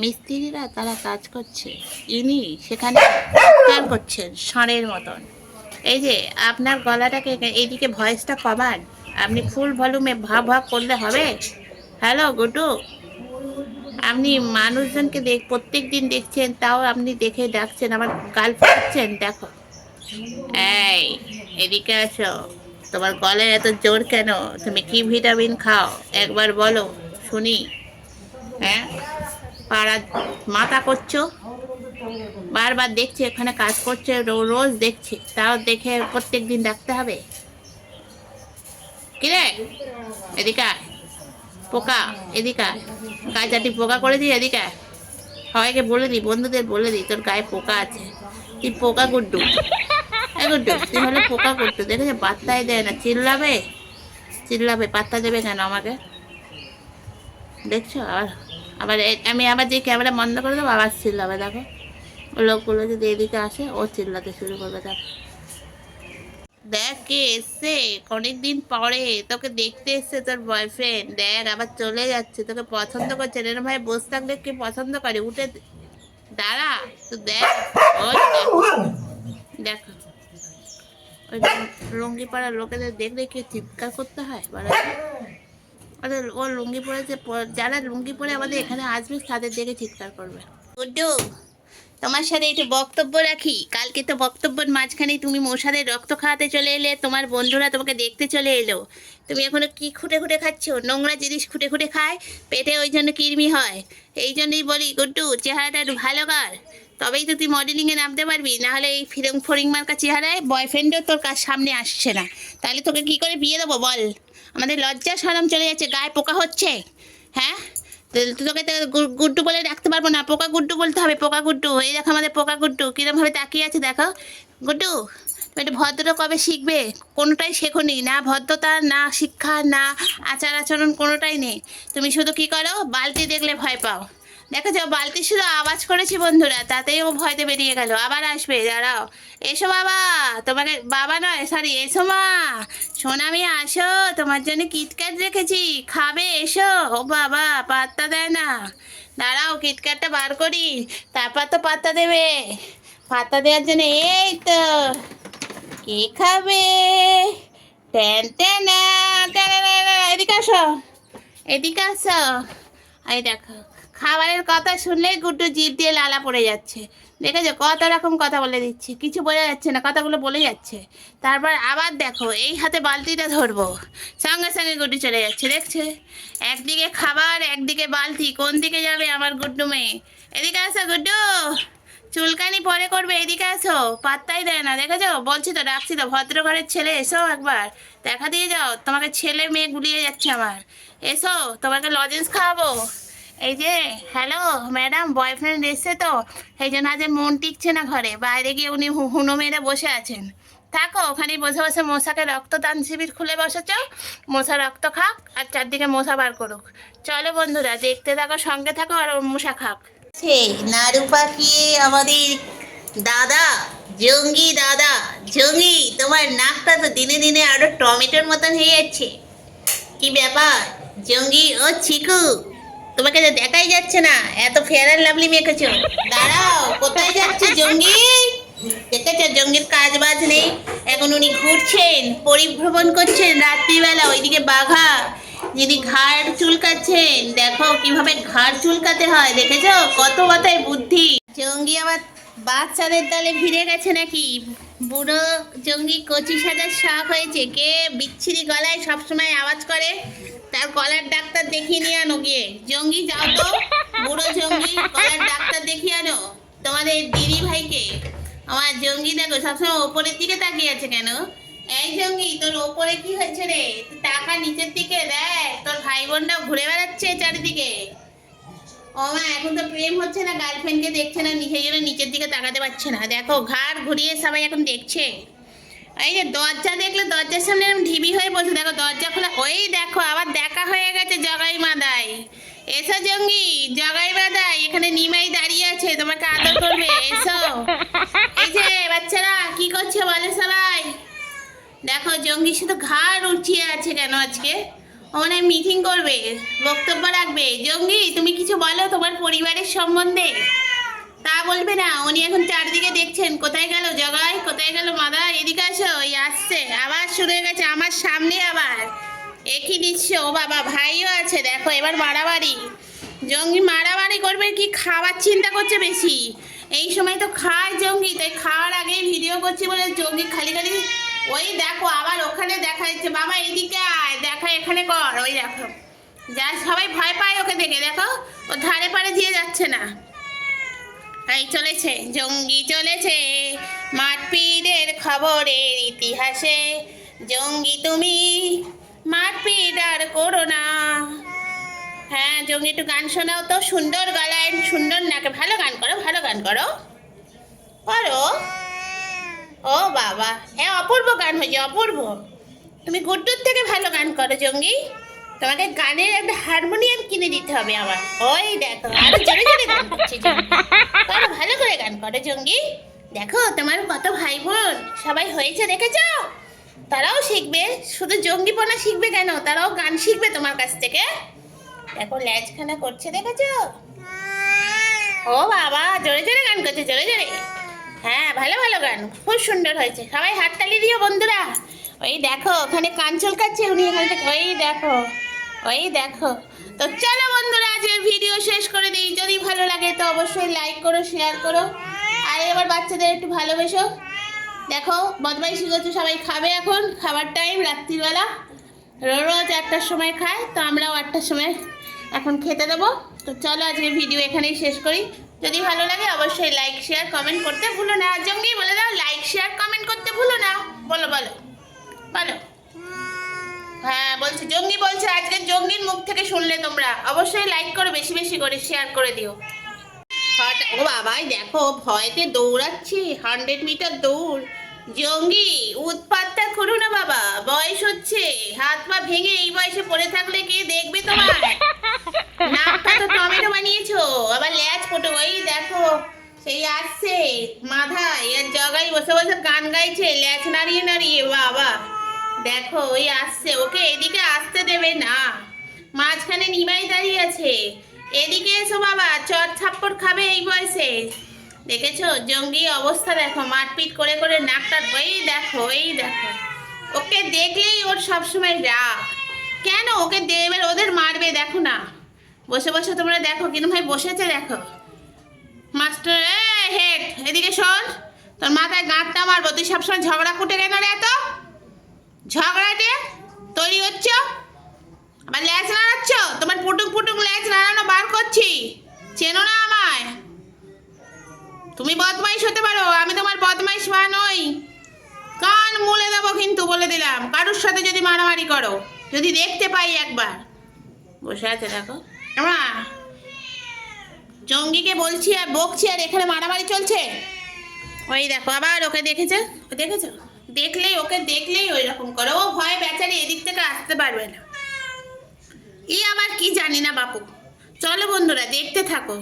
মিস্ত্রিরা তারা কাজ করছে। ইনি সেখানে কাজ করছেন ষাঁড়ের মতন। এই যে আপনার গলাটাকে এইদিকে ভয়েসটা কমান। আপনি ফুল ভলিউমে ভাব ভাব করলে হবে? হ্যালো, গুডু। আপনি মানুষজনকে দেখ, প্রত্যেক দিন দেখছেন, তাও আপনি দেখে ডাকছেন আমার গাল ফুটছেন দেখো। এই, এদিকে আসো তোমার গলায় এত জোর কেন? তুমি কি ভিটামিন খাও? একবার বলো, শুনি। হ্যাঁ? পাড়া মাথা করছ? বারবার দেখছি, এখানে কাজ করছে রোজ দেখছি। তাও দেখে প্রত্যেক দিন ডাকতে হবে? কিরে এদিকে। পোকা, এদিকে চারটি পোকা করে দিই, এদিকে সবাইকে বলে দিই, বন্ধুদের বলে দিই, তোর গায়ে পোকা আছে। তুই পোকা গুড্ডু। গুড্ডু, তুই হলে পোকা গুড্ডু। দেখেছে, পাত্তাই দেয় না। চিল্লাবে? চিল্লাবে, পাত্তা দেবে কেন আমাকে? দেখছ? আবার আবার আমি আবার যে ক্যামেরা বন্ধ করে দেবো, আবার চিল্লাবে, দেখো। লোকগুলো যদি এদিকে আসে, ও চিল্লাতে শুরু করবে, দেখো। দেখ কে এসছে, অনেকদিন পরে, তোকে দেখতে এসছে তোর বয়ফ্রেন্ড দেখ, আবার চলে যাচ্ছে, তোকে পছন্দ করছে। রে ভাই বসে থাকলে কে পছন্দ করে? উঠে দাঁড়া, তো দেখ দেখ। ওই লুঙ্গি পাড়ার লোকেদের দেখলে কি চিৎকার করতে হয়? বলো। তো? ওদের ও লুঙ্গি পরে যে যারা লুঙ্গি পরে আমাদের এখানে আসবে, তাদের দেখে চিৎকার করবে। গুড্ডু, তোমার সাথে একটু বক্তব্য রাখি। কালকে তো বক্তব্যের মাঝখানে তুমি মশাদের রক্ত খাওয়াতে চলে এলে, তোমার বন্ধুরা তোমাকে দেখতে চলে এলো। তুমি এখনও কি খুঁটে খুঁটে খাচ্ছ? নোংরা জিনিস খুঁটে খুঁটে খায়, পেটে ওই জন্য কৃমি হয়। এই জন্যই বলি, গুড্ডু, চেহারাটা একটু ভালো কর। তবেই তো তুই মডেলিংয়ে নামতে পারবি। নাহলে এই ফিরং ফরিং মার্কা চেহারায় বয়ফ্রেন্ডও তোর কাছ সামনে আসছে না। তাহলে তোকে কি করে বিয়ে দেবো বল? আমাদের লজ্জা সরম চলে যাচ্ছে, গায়ে পোকা হচ্ছে। হ্যাঁ? তোকে তো গুড্ডু বলে ডাকতে পারব না। পোকা গুড্ডু বলতে হবে, পোকা গুড্ডু। এই দেখো আমাদের পোকা গুড্ডু, কিরম ভাবে তাকিয়ে আছে দেখো। গুড্ডু একটু ভদ্র কবে শিখবে? কোনোটাই শেখোনি। না ভদ্রতা, না শিক্ষা, না আচার আচরণ কোনোটাই নেই। তুমি শুধু কি করো? বালতি দেখলে ভয় পাও। দেখো যে বালতি শুধু আওয়াজ করেছি বন্ধুরা তাতেই ও ভয়তে বেরিয়ে গেল আবার আসবে দাঁড়াও এসো বাবা তোমাকে বাবা নয় সরি এসো মা সোনামি আসো তোমার জন্য কিটক্যাট রেখেছি খাবে এসো ও বাবা পাত্তা দেয় না দাঁড়াও কিটক্যাটটা বার করি তারপর তো পাত্তা দেবে পাত্তা দেওয়ার জন্য এই তো কে খাবে ট্যান ট্যান এদিকে আসো এদিকে আসো এই দেখো খাবারের কথা শুনলেই গুড্ডু জিভ দিয়ে লালা পড়ে যাচ্ছে। দেখেছ? কত রকম কথা বলে দিচ্ছে। কিছু বোঝা যাচ্ছে না, কথাগুলো বলে যাচ্ছে। তারপর আবার দেখো, এই হাতে বালতিটা ধরবো। সঙ্গে সঙ্গে গুড্ডু চলে যাচ্ছে, দেখছে? একদিকে খাবার, একদিকে বালতি। কোন দিকে যাবে আমার গুড্ডু মেয়ে? এদিকে আসো গুড্ডু। চুলকানি পরে করবে, এদিকে আসো। পাত্তাই দেয় না, দেখেছ? বলছি তো, ডাকছি তো ভদ্র ঘরের ছেলে, এসো একবার। দেখা দিয়ে যাও, তোমাকে ছেলে মেয়ে গুলিয়ে যাচ্ছে আমার। এসো, তোমাকে লজেন্স খাওয়াবো। এই যে হ্যালো ম্যাডাম বয়ফ্রেন্ড এসছে তো। সেই জন্য আজ মন টিকছে না ঘরে। বাইরে গিয়ে উনি হুনো মেরে বসে আছেন। থাকো ওখানে বসে বসে মশাকে রক্তদান শিবির খুলে বসেছ। মশা রক্ত খাক, আর চারদিকে মশা বার করুক। চলো বন্ধুরা, দেখতে থাকো, সঙ্গে থাকো, আর ওর মশা খাক। সে নাড়ু পাকিয়ে আমাদের দাদা? জঙ্গি দাদা। জঙ্গি, তোমার নাকটা তো দিনে দিনে আরও টমেটোর মতন হয়ে যাচ্ছে। কি ব্যাপার? জঙ্গি, ও চিকু তোমাকে তো দেখাই যাচ্ছে না। এত ফেয়ার অ্যান্ড লাভলি মেখেছো দাঁড়াও, কোথায় যাচ্ছে জঙ্গি? দেখেছ, জঙ্গির কাজ বাজ নেই। এখন উনি ঘুরছেন, পরিভ্রমণ করছেন রাত্রিবেলা ওইদিকে বাঘা। যিনি ঘাড় চুলকাচ্ছেন, দেখো কীভাবে ঘাড় চুলকাতে হয়, দেখেছ? কত কথায় বুদ্ধি। জঙ্গি আবার বাচ্চাদের দলে ভিড়ে গেছে নাকি? বুড়ো জঙ্গি কচি সাজার শখ হয়েছে। কে বিচ্ছিরি গলায় সবসময় আওয়াজ করে? তার গলার ডাক্তার দেখিয়ে নিয়ে আনো গিয়ে। জঙ্গি, যাও তো। বুড়ো জঙ্গি গলার ডাক্তার দেখিয়ে আনো। তোমাদের দিদি ভাইকে। আমার জঙ্গি দেখো, সবসময় ওপরের দিকে তাকিয়ে আছে কেন? এই জঙ্গি, তোর ওপরে কি হয়েছে রে? টাকা নিচের দিকে, দেখ। তোর ভাই বোনরা ঘুরে বেড়াচ্ছে চারিদিকে। ও মা, এখন তো প্রেম হচ্ছে না গার্লফ্রেন্ডকে দেখছে না জন্য নিচের দিকে তাকাতে পারছে না। দেখো, ঘাড় ঘুরিয়ে সবাই এখন দেখছে। এই যে দরজা দেখলে দরজার সামনে এরকম ঢিবি হয়ে বসে দেখো দরজা খোলা। ওই দেখো, আবার দেখা হয়ে গেছে জগাই মাদাই। এসো জঙ্গি, জগাই মাদাই, এখানে নিমাই দাঁড়িয়ে আছে, তোমাকে আদর করবে, এসো। এই যে বাচ্চারা, কি করছে বলে সবাই? দেখো জঙ্গি শুধু ঘাড় উঠিয়ে আছে কেন আজকে? মানে মিটিং করবে, বক্তব্য রাখবে। জঙ্গি, তুমি কিছু বলো তোমার পরিবারের সম্বন্ধে? তা বলবে না, উনি এখন চারদিকে দেখছেন, কোথায় গেল গেল এদিকে ওই আসছে। আবার শুরু হয়ে গেছে। আমার সামনে আবার। একই দৃশ্য ও বাবা, ভাইও আছে। দেখো, এবার মারামারি। জঙ্গি মারামারি করবে কি খাবার চিন্তা করছে বেশি। এই সময় তো খায় জঙ্গি, তাই খাওয়ার আগে ভিডিও করছি বলে জঙ্গি খালি খালি ওই দেখো, আবার ওখানে দেখা যাচ্ছে। বাবা এদিকে আয়। দেখা এখানে কর। ওই দেখো। যা সবাই ভয় পায় ওকে দেখে। দেখো, ও ধারে পারে দিয়ে যাচ্ছে না। এই চলেছে। জঙ্গি চলেছে। মারপিটের খবরের ইতিহাসে, জঙ্গি তুমি মারপিট আর করো না। হ্যাঁ জঙ্গি, একটু গান শোনাও তো, সুন্দর গলায়, সুন্দর নাকে, ভালো গান করো, ভালো গান করো। করো। ও বাবা হ্যাঁ অপূর্ব গান হয়েছে, অপূর্ব। তুমি গুড্ডুর থেকে ভালো গান করো, জঙ্গি। তোমাকে গানের একটা হারমোনিয়াম কিনে দিতে হবে আমার। ওই দেখো, আরও জোরে জোরে গান করছে ভালো করে গান করো, জঙ্গি। দেখো, তোমার কত ভাই বোন সবাই হয়েছে, দেখেছ? তারাও শিখবে। শুধু জঙ্গিপনা শিখবে কেন? তারাও গান শিখবে তোমার কাছ থেকে। দেখো, ল্যাজখানা করছে, দেখেছ? ও বাবা, জোরে জোরে গান করছে, জোরে জোরে। হ্যাঁ ভালো ভালো গান। খুব সুন্দর হয়েছে। সবাই হাততালি দিও, বন্ধুরা। ওই দেখো, ওখানে কান চলকাচ্ছে উনি এখান থেকে ওই দেখো ওই দেখো। তো চলো, বন্ধুরা, আজকের ভিডিও শেষ করে দিই। যদি ভালো লাগে, তো অবশ্যই লাইক করো শেয়ার করো। আর এবার বাচ্চাদের একটু ভালোবেসো। দেখো, বদমাইশি করছে সবাই খাবে এখন। খাবার টাইম রাত্রিবেলা। রোজ একটার সময় খায়, তো আমরাও আটটার সময় এখন খেতে দেবো। তো চলো আজকে ভিডিও এখানেই শেষ করি। যদি ভালো লাগে অবশ্যই লাইক শেয়ার কমেন্ট করতে ভুলো না। জঙ্গি বলে দাও লাইক শেয়ার কমেন্ট করতে ভুলো না। বলো বলো বলো। হ্যাঁ বলছি, জঙ্গি বলছে আজকে জঙ্গির মুখ থেকে শুনলে তোমরা। অবশ্যই লাইক করো, বেশি বেশি করে শেয়ার করে দিও। হঠাৎ- ও বাবাই, দেখো, ভয়তে দৌড়াচ্ছি হান্ড্রেড মিটার দৌড়। জঙ্গি, উৎপাতটা করো না বাবা, বয়স হচ্ছে। হাত পা ভেঙে এই বয়সে পড়ে থাকলে কে দেখবে তোমার নাকটা তো টমেটো বানিয়েছো, আবার ল্যাচ ফোটো। ওই দেখো সেই আসছে মাথায়, আর জগাই বসে বসে গান গাইছে ল্যাচ নাড়িয়ে নাড়িয়ে, বাবা। দেখো, ওই আসছে, ওকে এদিকে আসতে দেবে না। মাঝখানে নিমাই দাঁড়িয়ে আছে। এদিকে এসো বাবা, চট ছাপ্পড় খাবে এই বয়সে। দেখেছ? জঙ্গি অবস্থা দেখো, মারপিট করে করে নাকটা, এই দেখো এই দেখো। ওকে দেখলেই ওর সবসময় রাগ। কেন? ওকে দেবে ওদের মারবে, দেখো না। বসে বসে তোমরা দেখো, কিন্তু ভাই বসেছে, দেখো। মাস্টার হেড, এদিকে সর। তোর মাথায় গাঁটটা মারবো। তুই সবসময় ঝগড়া কুটে কেন রে এত? ঝগড়াটে? তৈরি হচ্ছ? আবার ল্যাচ নাড়াচ্ছ? তোমার পুটুক পুটুক ল্যাচ নাড়ানো করছি চেনো না আমায়? তুমি বদমাইশ হতে পারো, আমি তোমার বদমাইশ মা নই। কান মুলে দেবো কিন্তু বলে দিলাম, কারুর সাথে যদি মারামারি করো, যদি দেখতে পাই একবার। বসে আছে, দেখো। আমা জঙ্গিকে বলছি আর বকছি, আর এখানে মারামারি চলছে? ওই দেখো, আবার ওকে দেখেছে? দেখেছ? দেখলেই, ওকে দেখলেই ওই রকম করে। ও ভয় বেচারি এদিক থেকে আসতে পারবে না। ই আমার কি জানি না বাপু। চলো বন্ধুরা দেখতে থাকো।